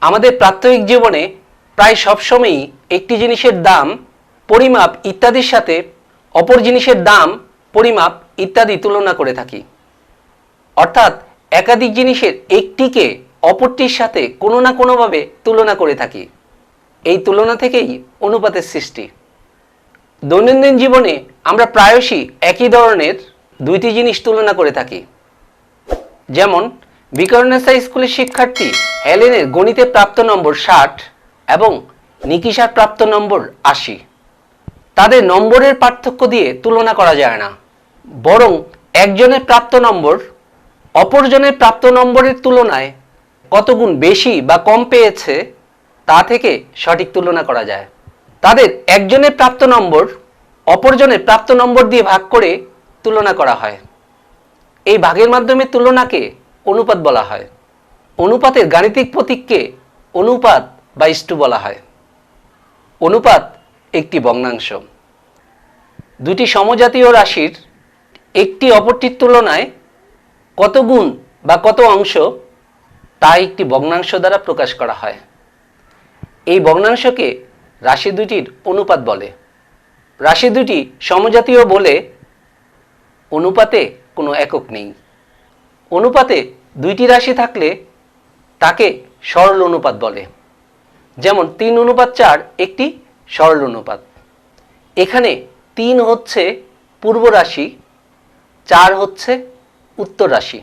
আমাদের প্রাত্যহিক জীবনে প্রায় সবসময়ই একটি জিনিসের দাম, পরিমাপ ইত্যাদির সাথে অপর জিনিসের দাম, পরিমাপ ইত্যাদি তুলনা করে থাকি। অর্থাৎ একাধিক জিনিসের একটিকে অপরটির সাথে কোনো না কোনোভাবে তুলনা করে থাকি। এই তুলনা থেকেই অনুপাতের সৃষ্টি। দৈনন্দিন জীবনে আমরা প্রায়শই একই ধরনের দুইটি জিনিস তুলনা করে থাকি। যেমন বিকরণেসা স্কুলের শিক্ষার্থী হেলেনের গণিতে প্রাপ্ত নম্বর ষাট এবং নিকিশার প্রাপ্ত নম্বর আশি। তাদের নম্বরের পার্থক্য দিয়ে তুলনা করা যায় না। বরং একজনের প্রাপ্ত নম্বর অপরজনের প্রাপ্ত নম্বরের তুলনায় কতগুণ বেশি বা কম পেয়েছে তা থেকে সঠিক তুলনা করা যায়। তাদের একজনের প্রাপ্ত নম্বর অপরজনের প্রাপ্ত নম্বর দিয়ে ভাগ করে তুলনা করা হয়। এই ভাগের মাধ্যমে তুলনাকে অনুপাত বলা হয়। অনুপাতের গাণিতিক প্রতীককে অনুপাত বা ইষ্টু বলা হয়। অনুপাত একটি ভগ্নাংশ। দুটি সমজাতীয় রাশির একটি অপরটির তুলনায় কত গুণ বা কত অংশ তা একটি ভগ্নাংশ দ্বারা প্রকাশ করা হয়। এই ভগ্নাংশকে রাশি দুটির অনুপাত বলে। রাশি দুটি সমজাতীয় বলে অনুপাতে কোনো একক নেই। অনুপাতে দুইটি রাশি থাকলে তাকে সরল অনুপাত বলে। যেমন তিন অনুপাত চার একটি সরল অনুপাত। এখানে তিন হচ্ছে পূর্ব রাশি, চার হচ্ছে উত্তর রাশি।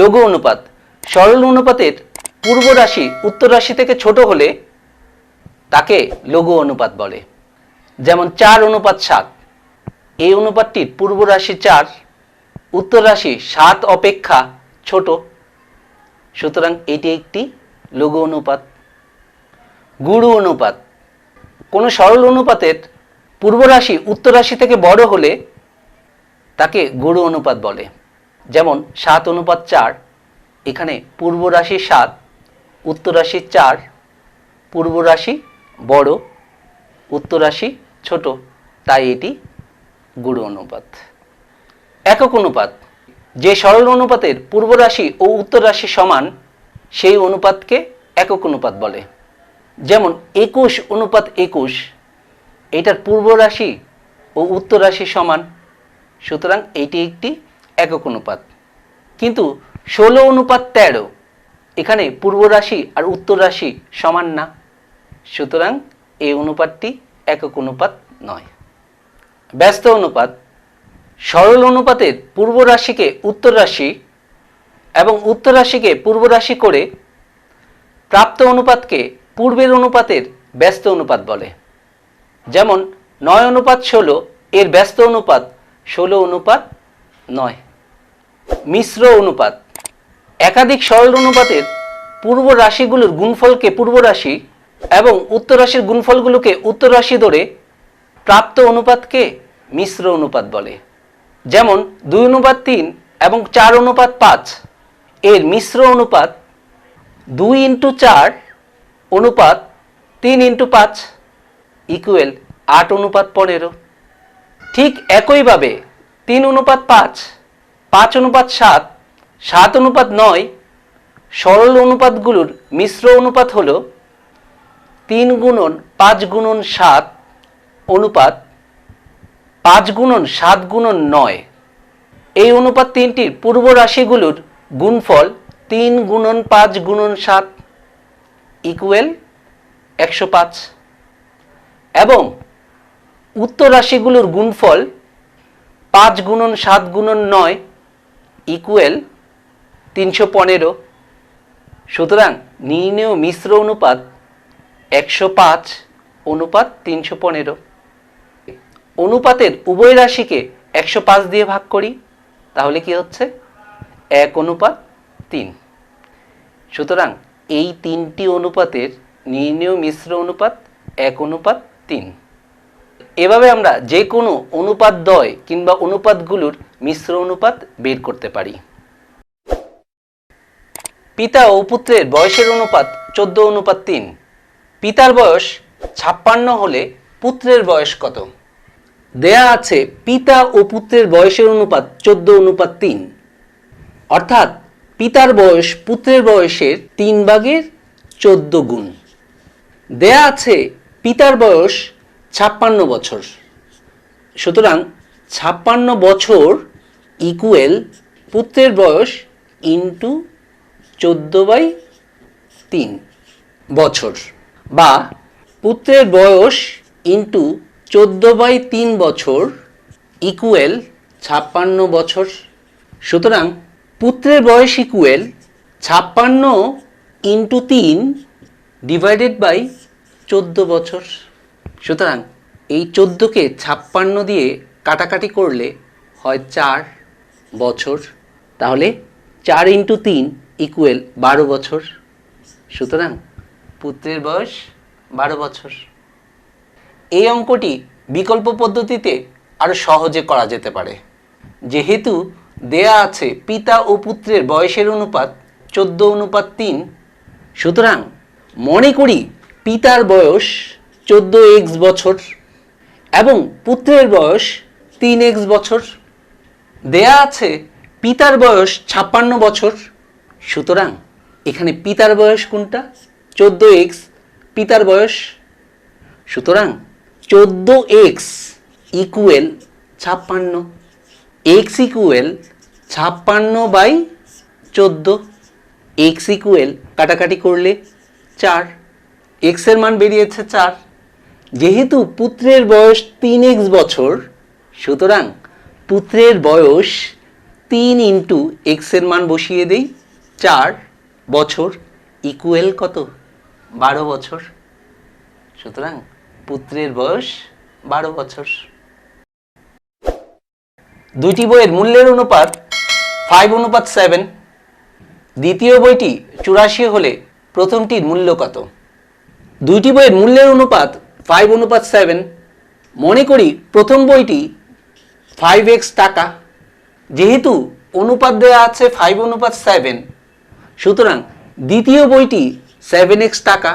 লঘু অনুপাত, সরল অনুপাতের পূর্ব রাশি উত্তর রাশি থেকে ছোট হলে তাকে লঘু অনুপাত বলে। যেমন চার অনুপাত সাত, এই অনুপাতটির পূর্ব রাশি চার উত্তর রাশি সাত অপেক্ষা ছোট। সুতরাং এটি একটি লঘু অনুপাত। গুরু অনুপাত। কোনো সরল অনুপাতের পূর্ব রাশি উত্তর রাশি থেকে বড় হলে তাকে গুরু অনুপাত বলে। যেমন সাত অনুপাত চার, এখানে পূর্ব রাশি সাত, উত্তর রাশি চার, পূর্ব রাশি বড়, উত্তর রাশি ছোট। তাই এটি গুরু অনুপাত। একক অনুপাত। যে সরল অনুপাতের পূর্ব রাশি ও উত্তর রাশি সমান, সেই অনুপাতকে একক অনুপাত বলে। যেমন একুশ অনুপাত একুশ, এটার পূর্ব রাশি ও উত্তর রাশি সমান, সুতরাং এটি একটি একক অনুপাত। কিন্তু ষোলো অনুপাত তেরো, এখানে পূর্ব রাশি আর উত্তর রাশি সমান না, সুতরাং এই অনুপাতটি একক অনুপাত নয়। ব্যস্ত অনুপাত সরল অনুপাতের পূর্ব রাশিকে উত্তর রাশি এবং উত্তর রাশিকে পূর্ব রাশি করে প্রাপ্ত অনুপাতকে পূর্বের অনুপাতের ব্যস্ত অনুপাত বলে। যেমন নয় অনুপাত ষোলো, এর ব্যস্ত অনুপাত ষোলো অনুপাত নয়। মিশ্র অনুপাত। একাধিক সরল অনুপাতের পূর্ব রাশিগুলোর গুণফলকে পূর্ব রাশি এবং উত্তর রাশির গুণফলগুলোকে উত্তর রাশি ধরে প্রাপ্ত অনুপাতকে মিশ্র অনুপাত বলে। যেমন দুই অনুপাত তিন এবং চার অনুপাত পাঁচ। এর মিশ্র অনুপাত দুই ইন্টু চার অনুপাত তিন ইন্টু পাঁচ ইকুয়েল আট অনুপাত পনেরো। ঠিক একইভাবে তিন অনুপাত পাঁচ পাঁচ অনুপাত সাত সাত অনুপাত নয় সরল অনুপাতগুলোর মিশ্র অনুপাত হল তিন গুণন পাঁচ গুণন সাত অনুপাত পাঁচ গুণন সাত গুণন নয়। এই অনুপাত তিনটির পূর্ব রাশিগুলোর গুণফল তিন গুণন পাঁচ গুণন সাত ইকুয়েল একশো পাঁচ। এবং উত্তর রাশিগুলোর গুণফল পাঁচ গুণন সাত গুণন নয় ইকুয়েল তিনশো পনেরো। সুতরাং নির্ণেয় মিশ্র অনুপাত একশো পাঁচ, অনুপাত তিনশো পনেরো। অনুপাতের উভয় রাশিকে একশো পাঁচ দিয়ে ভাগ করি, তাহলে কি হচ্ছে? এক অনুপাত তিন। সুতরাং এই তিনটি অনুপাতের নির্ণেয় মিশ্র অনুপাত এক অনুপাত তিন। এভাবে আমরা যে কোনো অনুপাত দয় কিংবা অনুপাতগুলোর মিশ্র অনুপাত বের করতে পারি। পিতা ও পুত্রের বয়সের অনুপাত চোদ্দ অনুপাত তিন। পিতার বয়স ছাপ্পান্ন হলে পুত্রের বয়স কত? দেয়া আছে পিতা ও পুত্রের বয়সের অনুপাত চোদ্দ, অনুপাত তিন। অর্থাৎ পিতার বয়স পুত্রের বয়সের তিন ভাগের চোদ্দ গুণ। দেয়া আছে পিতার বয়স ছাপ্পান্ন বছর। সুতরাং ছাপ্পান্ন বছর ইকুয়েল পুত্রের বয়স ইন্টু চোদ্দ বাই তিন বছর। বা পুত্রের বয়স ইন্টু চোদ্দ বাই তিন বছর ইকুয়েল ছাপ্পান্ন বছর। সুতরাং পুত্রের বয়স ইকুয়েল ছাপ্পান্ন ইন্টু তিন ডিভাইডেড বাই চোদ্দ বছর। সুতরাং এই চোদ্দোকে ছাপ্পান্ন দিয়ে কাটাকাটি করলে হয় চার বছর। তাহলে চার ইন্টু তিন ইকুয়েল বারো বছর। সুতরাং পুত্রের বয়স বারো বছর। এই অঙ্কটি বিকল্প পদ্ধতিতে আরও সহজে করা যেতে পারে। যেহেতু দেয়া আছে পিতা ও পুত্রের বয়সের অনুপাত চোদ্দ অনুপাত তিন, সুতরাং মনে করি পিতার বয়স চোদ্দ এক্স বছর এবং পুত্রের বয়স তিন এক্স বছর। দেয়া আছে পিতার বয়স ছাপ্পান্ন বছর, সুতরাং এখানে পিতার বয়স কোনটা? চোদ্দ এক্স পিতার বয়স। সুতরাং চোদ্দ এক্স ইকুয়েল ছাপ্পান্ন। এক্স ইকুয়েল ছাপ্পান্ন বাই চোদ্দ। এক্স ইকুয়েল কাটাকাটি করলে চার। এক্সের মান বেরিয়েছে চার। যেহেতু পুত্রের বয়স তিন এক্স বছর, সুতরাং পুত্রের বয়স তিন ইন্টু এক্সের মান বসিয়ে দেই চার বছর। ইকুয়েল কত? বারো বছর। সুতরাং পুত্রের বয়স বারো বছর। দুইটি বইয়ের মূল্যের অনুপাত ফাইভ অনুপাত সেভেন দ্বিতীয় বইটি চুরাশি হলে প্রথমটির মূল্য কত? দুইটি বইয়ের মূল্যের অনুপাত ফাইভ অনুপাত সেভেন মনে করি প্রথম বইটি ফাইভ এক্স টাকা। যেহেতু অনুপাত দেওয়া আছে ফাইভ অনুপাত সেভেন সুতরাং দ্বিতীয় বইটি সেভেন এক্স টাকা।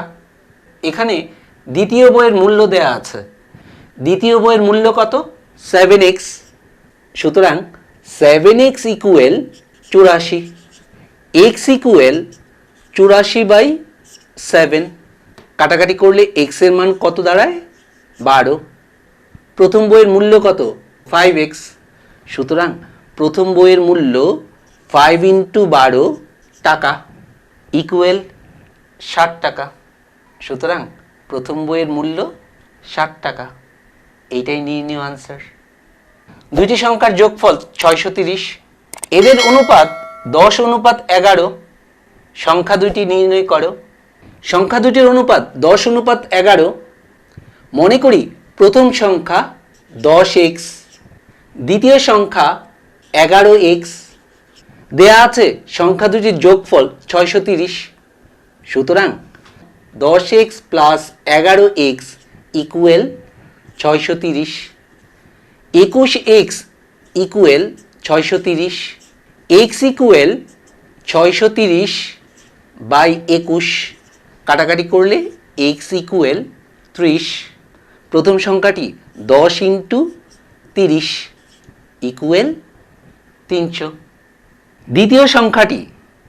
এখানে দ্বিতীয় বইয়ের মূল্য দেওয়া আছে। দ্বিতীয় বইয়ের মূল্য কত? সেভেন এক্স সুতরাং সেভেন এক্স ইকুয়েল চুরাশি। এক্স ইকুয়েল চুরাশি বাই সেভেন কাটাকাটি করলে এক্সের মান কত দাঁড়ায়? বারো। প্রথম বইয়ের মূল্য কত? ফাইভ এক্স সুতরাং প্রথম বইয়ের মূল্য ফাইভ ইন্টু বারো টাকা। ইকুয়েল ষাট টাকা। সুতরাং প্রথম বইয়ের মূল্য ষাট টাকা। এইটাই নির্ণীয় আনসার দুইটি সংখ্যার যোগফল ছয়শো তিরিশ। এদের অনুপাত দশ, অনুপাত এগারো। সংখ্যা দুইটি নির্ণয় করো। সংখ্যা দুটির অনুপাত দশ, অনুপাত এগারো। মনে করি প্রথম সংখ্যা দশ এক্স দ্বিতীয় সংখ্যা এগারো এক্স দেয়া আছে সংখ্যা দুটির যোগফল ছয়শো তিরিশ। সুতরাং দশ এক্স প্লাস এগারো এক্স ইকুয়েল ছয়শো তিরিশ। একুশ এক্স ইকুয়েল ছয়শো তিরিশ। এক্স ইকুয়েল ছয়শো তিরিশ বাই একুশ। কাটাকাটি করলে এক্স ইকুয়েল ত্রিশ। প্রথম সংখ্যাটি দশ ইন্টু তিরিশ ইকুয়েল তিনশো। দ্বিতীয় সংখ্যাটি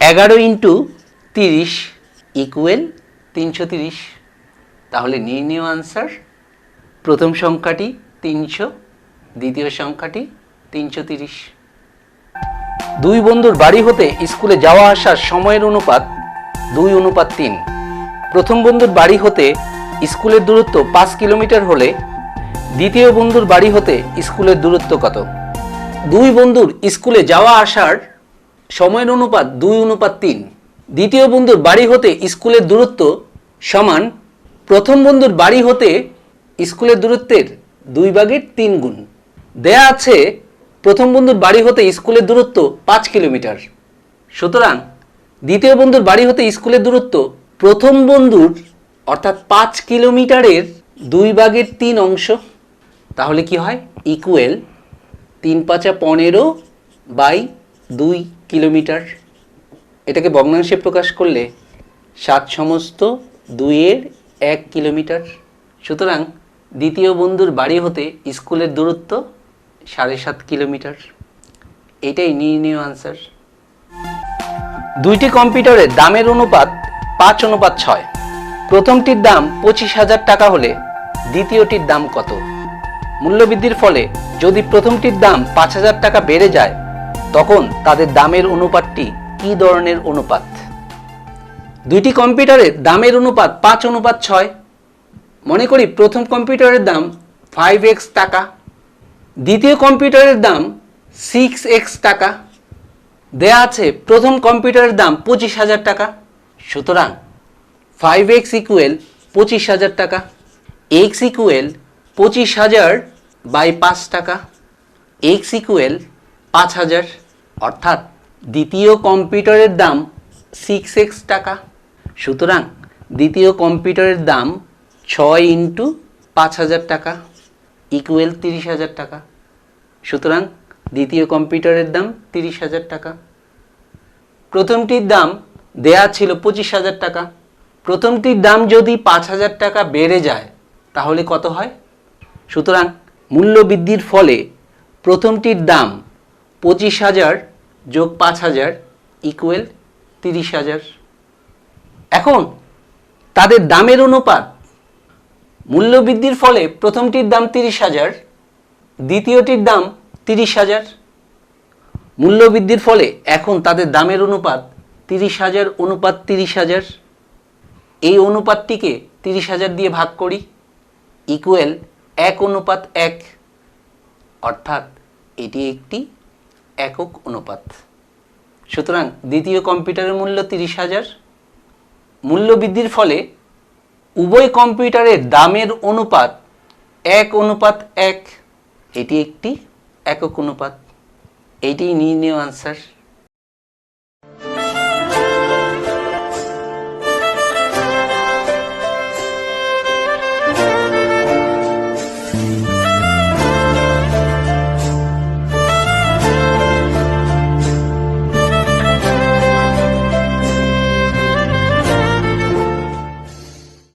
এগারো ইন্টু তিরিশ ইকুয়েল তিনশো তিরিশ। তাহলে নির্ণীয় আনসার প্রথম সংখ্যাটি তিনশো, দ্বিতীয় সংখ্যাটি তিনশো তিরিশ। দুই বন্ধুর বাড়ি হতে স্কুলে যাওয়া আসার সময়ের অনুপাত দুই, অনুপাত তিন। প্রথম বন্ধুর বাড়ি হতে স্কুলের দূরত্ব পাঁচ কিলোমিটার হলে দ্বিতীয় বন্ধুর বাড়ি হতে স্কুলের দূরত্ব কত? দুই বন্ধুর স্কুলে যাওয়া আসার সময়ের অনুপাত দুই, অনুপাত তিন। দ্বিতীয় বন্ধুর বাড়ি হতে স্কুলের দূরত্ব সমান প্রথম বন্ধুর বাড়ি হতে স্কুলের দূরত্বের দুই ভাগের তিন গুণ। দেয়া আছে প্রথম বন্ধুর বাড়ি হতে স্কুলের দূরত্ব পাঁচ কিলোমিটার। সুতরাং দ্বিতীয় বন্ধুর বাড়ি হতে স্কুলের দূরত্ব প্রথম বন্ধুর অর্থাৎ পাঁচ কিলোমিটারের দুই ভাগের তিন অংশ। তাহলে কি হয়? ইকুয়েল তিন পাঁচা পনেরো বাই দুই কিলোমিটার। এটাকে ভগ্নাংশে প্রকাশ করলে সাত সমস্ত দুইয়ের এক কিলোমিটার। সুতরাং দ্বিতীয় বন্ধুর বাড়ি হতে স্কুলের দূরত্ব সাড়ে সাত কিলোমিটার। এটাই নির্ণীয় আনসার দুইটি কম্পিউটারের দামের অনুপাত পাঁচ, অনুপাত ছয়। প্রথমটির দাম পঁচিশ হাজার টাকা হলে দ্বিতীয়টির দাম কত? মূল্যবৃদ্ধির ফলে যদি প্রথমটির দাম পাঁচ হাজার টাকা বেড়ে যায়, তখন তাদের দামের অনুপাতটি কী ধরনের অনুপাত? দুইটি কম্পিউটারের দামের অনুপাত পাঁচ, অনুপাত ছয়। মনে করি প্রথম কম্পিউটারের দাম ফাইভ এক্স টাকা। দ্বিতীয় কম্পিউটারের দাম সিক্স এক্স টাকা। দেয়া আছে প্রথম কম্পিউটারের দাম পঁচিশ হাজার টাকা। সুতরাং ফাইভ এক্স ইকুয়েল পঁচিশ হাজার টাকা। এক্স ইকুয়েল পঁচিশ হাজার বাই পাঁচ টাকা। এক্স ইকুয়েল পাঁচ হাজার। অর্থাৎ দ্বিতীয় কম্পিউটারের দাম সিক্স এক্স টাকা। সুতরাং দ্বিতীয় কম্পিউটারের দাম ছয় ইন্টু পাঁচ হাজার টাকা ইকুয়েল তিরিশ হাজার টাকা। সুতরাং দ্বিতীয় কম্পিউটারের দাম তিরিশ হাজার টাকা। প্রথমটির দাম দেয়া ছিল পঁচিশ হাজার টাকা। প্রথমটির দাম যদি পাঁচ হাজার টাকা বেড়ে যায়, তাহলে কত হয়? সুতরাং মূল্য বৃদ্ধির ফলে প্রথমটির দাম পঁচিশ হাজার যোগ পাঁচ হাজার ইকুয়েল তিরিশ হাজার। এখন তাদের দামের অনুপাত। মূল্য বৃদ্ধির ফলে প্রথমটির দাম তিরিশ হাজার, দ্বিতীয়টির দাম তিরিশ হাজার। মূল্য বৃদ্ধির ফলে এখন তাদের দামের অনুপাত তিরিশ হাজার, অনুপাত তিরিশ হাজার। এই অনুপাতটিকে তিরিশ হাজার দিয়ে ভাগ করি ইকুয়েল এক অনুপাত এক। অর্থাৎ এটি একটি একক অনুপাত। সুতরাং দ্বিতীয় কম্পিউটারের মূল্য তিরিশ হাজার মূল্য বৃদ্ধির ফলে উভয় কম্পিউটারের দামের অনুপাত এক অনুপাত এক, এটি একটি একক অনুপাত। এটি নির্ণয় আনসার